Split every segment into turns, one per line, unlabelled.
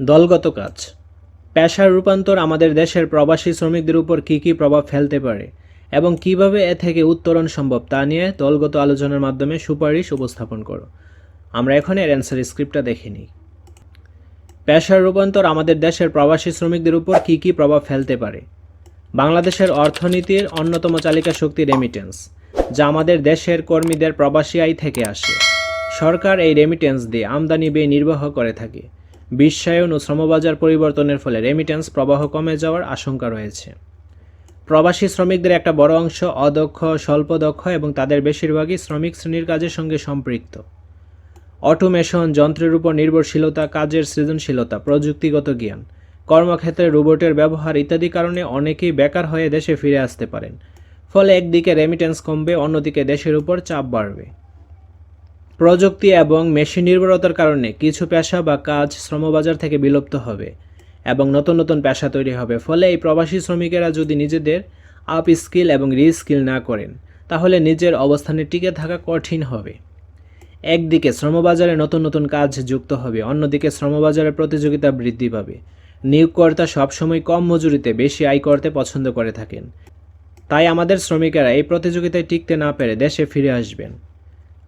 দলগত কাজ। পেশার রূপান্তর আমাদের দেশের প্রবাসী শ্রমিকদের উপর কী কী প্রভাব ফেলতে পারে এবং কীভাবে এ থেকে উত্তরণ সম্ভব তা নিয়ে দলগত আলোচনার মাধ্যমে সুপারিশ উপস্থাপন করো। আমরা এখন এর অ্যান্সার স্ক্রিপ্টটা দেখে নিই। পেশার রূপান্তর আমাদের দেশের প্রবাসী শ্রমিকদের উপর কী কী প্রভাব ফেলতে পারে? বাংলাদেশের অর্থনীতির অন্যতম চালিকা শক্তি রেমিটেন্স যা আমাদের দেশের কর্মীদের প্রবাসী আয় থেকে আসে। সরকার এই রেমিটেন্স দিয়ে আমদানি ব্যয় নির্বাহ করে থাকে। বিশ্বায়ন ও শ্রমবাজার পরিবর্তনের ফলে রেমিটেন্স প্রবাহ কমে যাওয়ার আশঙ্কা রয়েছে। প্রবাসী শ্রমিকদের একটা বড় অংশ অদক্ষ, স্বল্পদক্ষ এবং তাদের বেশিরভাগই শ্রমিক শ্রেণির কাজের সঙ্গে সম্পৃক্ত। অটোমেশন, যন্ত্রের উপর নির্ভরশীলতা, কাজের সৃজনশীলতা, প্রযুক্তিগত জ্ঞান, কর্মক্ষেত্রে রোবটের ব্যবহার ইত্যাদি কারণে অনেকেই বেকার হয়ে দেশে ফিরে আসতে পারেন। ফলে একদিকে রেমিটেন্স কমবে, অন্যদিকে দেশের উপর চাপ বাড়বে। প্রযুক্তি এবং মেশিন নির্ভরতার কারণে কিছু পেশা বা কাজ শ্রমবাজার থেকে বিলুপ্ত হবে এবং নতুন নতুন পেশা তৈরি হবে। ফলে এই প্রবাসী শ্রমিকেরা যদি নিজেদের আপ স্কিল এবং রিস্কিল না করেন, তাহলে নিজের অবস্থানে টিকে থাকা কঠিন হবে। একদিকে শ্রমবাজারে নতুন নতুন কাজ যুক্ত হবে, অন্যদিকে শ্রমবাজারে প্রতিযোগিতা বৃদ্ধি পাবে। নিয়োগকর্তা সবসময় কম মজুরিতে বেশি আয় করতে পছন্দ করে থাকেন। তাই আমাদের শ্রমিকেরা এই প্রতিযোগিতায় টিকতে না পেরে দেশে ফিরে আসবেন।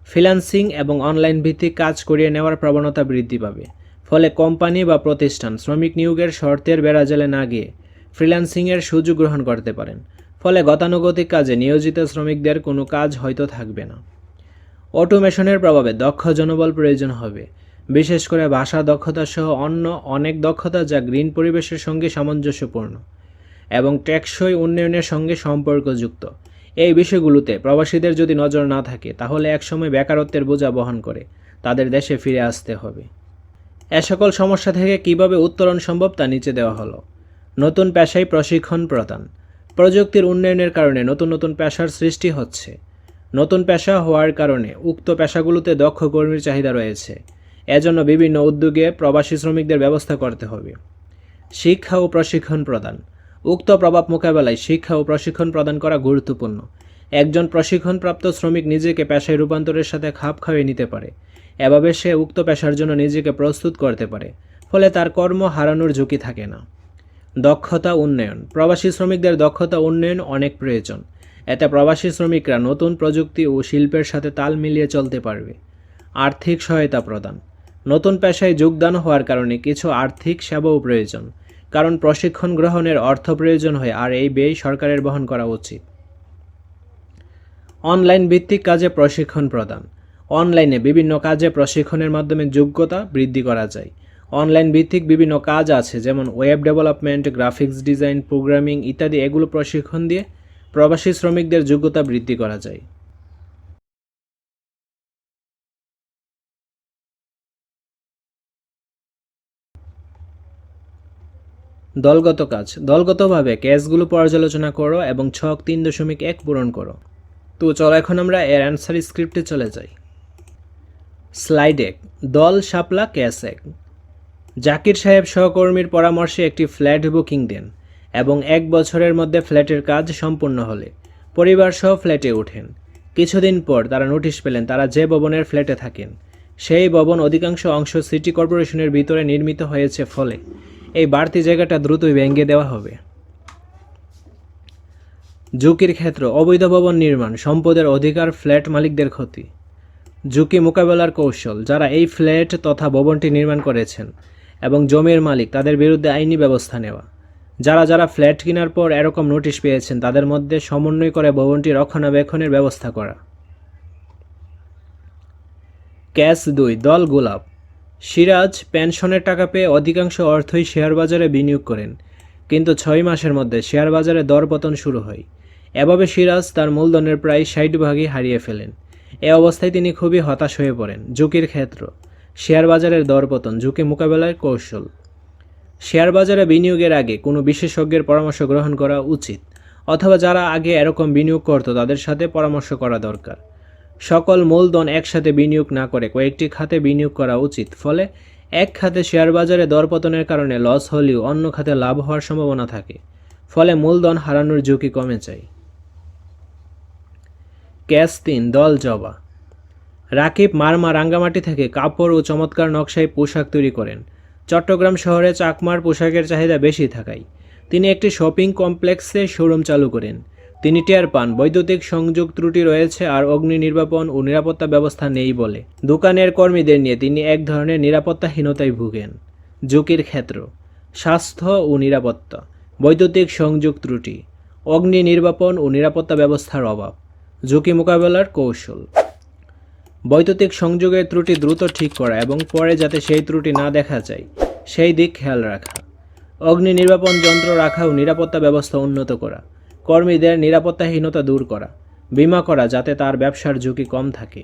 ফ্রিল্যান্সিং এবং অনলাইন ভিত্তিক কাজ করিয়ে নেওয়ার প্রবণতা বৃদ্ধি পাবে। ফলে কোম্পানি বা প্রতিষ্ঠান শ্রমিক নিয়োগের শর্তের বেড়াজালে না গিয়ে ফ্রিল্যান্সিংয়ের সুযোগ গ্রহণ করতে পারেন। ফলে গতানুগতিক কাজে নিয়োজিত শ্রমিকদের কোনো কাজ হয়তো থাকবে না। অটোমেশনের প্রভাবে দক্ষ জনবল প্রয়োজন হবে। বিশেষ করে ভাষা দক্ষতা সহ অন্য অনেক দক্ষতা যা গ্রিন পরিবেশের সঙ্গে সামঞ্জস্যপূর্ণ এবং টেকসই উন্নয়নের সঙ্গে সম্পর্কযুক্ত। এই বিষয়গুলোতে প্রবাসীদের যদি নজর না থাকে, তাহলে একসময় বেকারত্বের বোঝা বহন করে তাদের দেশে ফিরে আসতে হবে। এ সকল সমস্যা থেকে কীভাবে উত্তরণ সম্ভব তা নিচে দেওয়া হলো। নতুন পেশায় প্রশিক্ষণ প্রদান। প্রযুক্তির উন্নয়নের কারণে নতুন নতুন পেশার সৃষ্টি হচ্ছে। নতুন পেশা হওয়ার কারণে উক্ত পেশাগুলোতে দক্ষ কর্মীর চাহিদা রয়েছে। এজন্য বিভিন্ন উদ্যোগে প্রবাসী শ্রমিকদের ব্যবস্থা করতে হবে। শিক্ষা ও প্রশিক্ষণ প্রদান। উক্ত প্রভাব মোকাবেলায় শিক্ষা ও প্রশিক্ষণ প্রদান করা গুরুত্বপূর্ণ। একজন প্রশিক্ষণপ্রাপ্ত শ্রমিক নিজেকে পেশায় রূপান্তরের সাথে খাপ খাইয়ে নিতে পারে। এভাবে সে উক্ত পেশার জন্য নিজেকে প্রস্তুত করতে পারে, ফলে তার কর্ম হারানোর ঝুঁকি থাকে না। দক্ষতা উন্নয়ন। প্রবাসী শ্রমিকদের দক্ষতা উন্নয়ন অনেক প্রয়োজন। এতে প্রবাসী শ্রমিকরা নতুন প্রযুক্তি ও শিল্পের সাথে তাল মিলিয়ে চলতে পারবে। আর্থিক সহায়তা প্রদান। নতুন পেশায় যোগদান হওয়ার কারণে কিছু আর্থিক সেবাও প্রয়োজন। কারণ প্রশিক্ষণ গ্রহণের অর্থ প্রয়োজন হয় আর এই ব্যয় সরকারের বহন করা উচিত। অনলাইন ভিত্তিক কাজে প্রশিক্ষণ প্রদান। অনলাইনে বিভিন্ন কাজে প্রশিক্ষণের মাধ্যমে যোগ্যতা বৃদ্ধি করা যায়। অনলাইন ভিত্তিক বিভিন্ন কাজ আছে, যেমন web development, graphics design, programming ইত্যাদি। এগুলো প্রশিক্ষণ দিয়ে প্রবাসী শ্রমিকদের যোগ্যতা বৃদ্ধি করা যায়। দলগত কাজ। দলগতভাবে কেসগুলো পর্যালোচনা করো এবং ছক তিন দশমিক এক পূরণ করো। তো চলো এখন আমরা এর অ্যান্সার স্ক্রিপ্টে চলে যাই। স্লাইড এক, দল শাপলা ক্যাশ এক। জাকির সাহেব সহকর্মীর পরামর্শে একটি ফ্ল্যাট বুকিং দেন এবং এক বছরের মধ্যে ফ্ল্যাটের কাজ সম্পূর্ণ হলে পরিবার সহ ফ্ল্যাটে ওঠেন। কিছুদিন পর তারা নোটিশ পেলেন তারা যে ভবনের ফ্ল্যাটে থাকেন। সেই ভবন অধিকাংশ অংশ সিটি কর্পোরেশনের ভিতরে নির্মিত হয়েছে ফলে। এই বাড়তি জায়গাটা দ্রুতই ভেঙে দেওয়া হবে। ঝুঁকির ক্ষেত্র, অবৈধ ভবন নির্মাণ, সম্পদের অধিকার, ফ্ল্যাট মালিকদের ক্ষতি। ঝুঁকি মোকাবেলার কৌশল, যারা এই ফ্ল্যাট তথা ভবনটি নির্মাণ করেছেন এবং জমির মালিক, তাদের বিরুদ্ধে আইনি ব্যবস্থা নেওয়া। যারা যারা ফ্ল্যাট কেনার পর এরকম নোটিশ পেয়েছেন, তাদের মধ্যে সমন্বয় করে ভবনটি রক্ষণাবেক্ষণের ব্যবস্থা করা। ক্যাশ দুই, দল গোলাপ। সিরাজ পেনশনের টাকা পেয়ে অধিকাংশ অর্থই শেয়ার বাজারে বিনিয়োগ করেন। কিন্তু ছয় মাসের মধ্যে শেয়ার বাজারে দরপতন শুরু হয়। এভাবে সিরাজ তার মূলধনের প্রায় ষাট ভাগই হারিয়ে ফেলেন। এ অবস্থায় তিনি খুবই হতাশ হয়ে পড়েন। ঝুঁকির ক্ষেত্র। শেয়ার বাজারের দরপতন, ঝুঁকি মোকাবেলার কৌশল। শেয়ার বাজারে বিনিয়োগের আগে কোনো বিশেষজ্ঞের পরামর্শ গ্রহণ করা উচিত, অথবা যারা আগে এরকম বিনিয়োগ করতো তাদের সাথে পরামর্শ করা দরকার। সকল মূলধন একসাথে বিনিয়োগ না করে কয়েকটি খাতে বিনিয়োগ করা উচিত। ফলে এক খাতে শেয়ার বাজারে দরপতনের কারণে লস হলেও অন্য খাতে লাভ হওয়ার সম্ভাবনা থাকে। ফলে মূলধন হারানোর ঝুঁকি কমে যায়। ক্যাশ তিন, দল জবা। রাকিব মারমা রাঙ্গামাটি থেকে কাপড় ও চমৎকার নকশায় পোশাক তৈরি করেন। চট্টগ্রাম শহরে চাকমার পোশাকের চাহিদা বেশি থাকায় তিনি একটি শপিং কমপ্লেক্সে শোরুম চালু করেন। তিনি টের পান, বৈদ্যুতিক সংযোগ ত্রুটি রয়েছে আর অগ্নি নির্বাপন ও নিরাপত্তা ব্যবস্থা নেই বলে। দোকানের কর্মীদের নিয়ে তিনি এক ধরনের নিরাপত্তাহীনতায় ভুগেন। ঝুঁকির ক্ষেত্র, স্বাস্থ্য ও নিরাপত্তা, বৈদ্যুতিক সংযোগ ত্রুটি, অগ্নি নির্বাপন ও নিরাপত্তা ব্যবস্থার অভাব, ঝুঁকি মোকাবেলার কৌশল। বৈদ্যুতিক সংযোগের ত্রুটি দ্রুত ঠিক করা এবং পরে যাতে সেই ত্রুটি না দেখা যায়, সেই দিক খেয়াল রাখা। অগ্নি নির্বাপন যন্ত্র রাখা ও নিরাপত্তা ব্যবস্থা উন্নত করা। কর্মীদের নিরাপত্তাহীনতা দূর করা বিমা করা যাতে তার ব্যবসার ঝুঁকি কম থাকে।